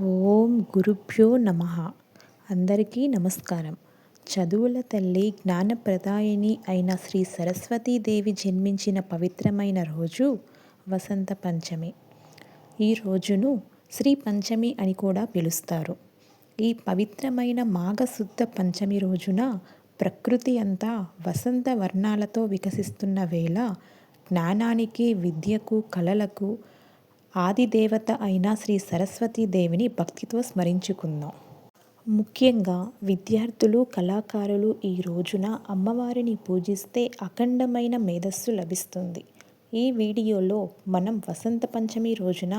ఓం గురుభ్యో నమ. అందరికీ నమస్కారం. చదువుల తల్లి జ్ఞానప్రదాయిని అయిన శ్రీ సరస్వతీదేవి జన్మించిన పవిత్రమైన రోజు వసంత పంచమి. ఈ రోజును శ్రీ పంచమి అని కూడా పిలుస్తారు. ఈ పవిత్రమైన మాఘశుద్ధ పంచమి రోజున ప్రకృతి అంతా వసంత వర్ణాలతో వికసిస్తున్న వేళ జ్ఞానానికి విద్యకు కళలకు ఆదిదేవత అయిన శ్రీ సరస్వతీదేవిని భక్తితో స్మరించుకుందాం. ముఖ్యంగా విద్యార్థులు కళాకారులు ఈ రోజున అమ్మవారిని పూజిస్తే అఖండమైన మేధస్సు లభిస్తుంది. ఈ వీడియోలో మనం వసంత పంచమి రోజున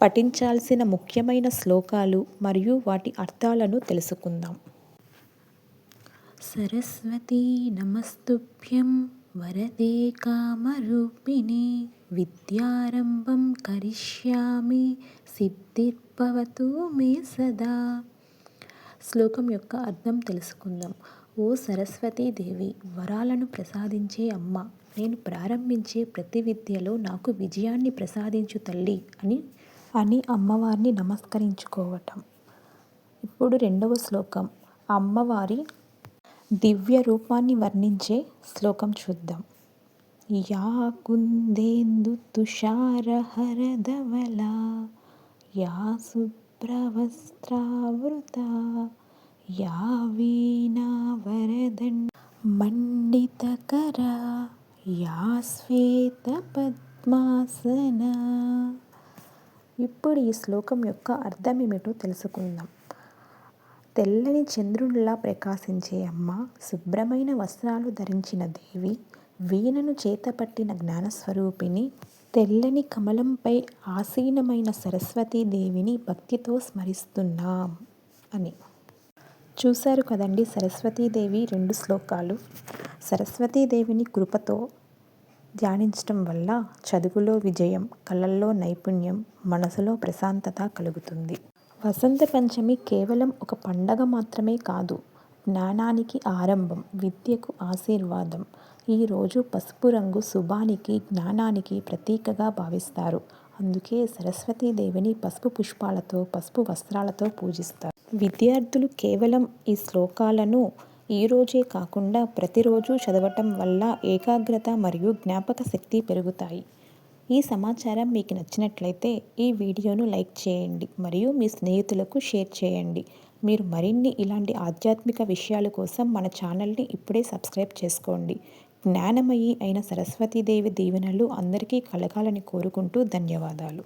పఠించాల్సిన ముఖ్యమైన శ్లోకాలు మరియు వాటి అర్థాలను తెలుసుకుందాం. సరస్వతీ నమస్తుభ్యం వరదే కామరూపిణి. విద్యారంభం కరిష్యామి సిద్ధిర్భవతు మే సదా. శ్లోకం యొక్క అర్థం తెలుసుకుందాం. ఓ సరస్వతీదేవి వరాలను ప్రసాదించే అమ్మ నేను ప్రారంభించే ప్రతి విద్యలో నాకు విజయాన్ని ప్రసాదించు తల్లి అని అని అమ్మవారిని నమస్కరించుకోవటం. ఇప్పుడు రెండవ శ్లోకం. అమ్మవారి దివ్య రూపాన్ని వర్ణించే శ్లోకం చూద్దాం. యా కుందేందు తుషారహరధవలా యా శుభ్రవస్త్రావృత యా వీణావరదండ మండితకర యా శ్వేత పద్మాసన ఇప్పుడు ఈ శ్లోకం యొక్క అర్థం ఏమిటో తెలుసుకుందాం. తెల్లని చంద్రునిలా ప్రకాశించే అమ్మ శుభ్రమైన వస్త్రాలు ధరించిన దేవి వీణను చేతపట్టిన జ్ఞానస్వరూపిణి తెల్లని కమలంపై ఆసీనమైన సరస్వతీదేవిని భక్తితో స్మరిస్తున్నాం అని. చూశారు కదండి సరస్వతీదేవి రెండు శ్లోకాలు. సరస్వతీదేవిని కృపతో ధ్యానించటం వల్ల చదువులో విజయం కళల్లో నైపుణ్యం మనసులో ప్రశాంతత కలుగుతుంది. వసంత పంచమి కేవలం ఒక పండగ మాత్రమే కాదు జ్ఞానానికి ఆరంభం విద్యకు ఆశీర్వాదం. ఈరోజు పసుపు రంగు శుభానికి జ్ఞానానికి ప్రతీకగా భావిస్తారు. అందుకే సరస్వతీదేవిని పసుపు పుష్పాలతో పసుపు వస్త్రాలతో పూజిస్తారు. విద్యార్థులు కేవలం ఈ శ్లోకాలను ఈరోజే కాకుండా ప్రతిరోజు చదవటం వల్ల ఏకాగ్రత మరియు జ్ఞాపక శక్తి పెరుగుతాయి. ఈ సమాచారం మీకు నచ్చినట్లయితే ఈ వీడియోను లైక్ చేయండి మరియు మీ స్నేహితులకు షేర్ చేయండి. మీరు మరిన్ని ఇలాంటి ఆధ్యాత్మిక విషయాల కోసం మన ఛానల్ని ఇప్పుడే సబ్స్క్రైబ్ చేసుకోండి. జ్ఞానమయి అయిన సరస్వతీదేవి దీవెనలు అందరికీ కలగాలని కోరుకుంటూ ధన్యవాదాలు.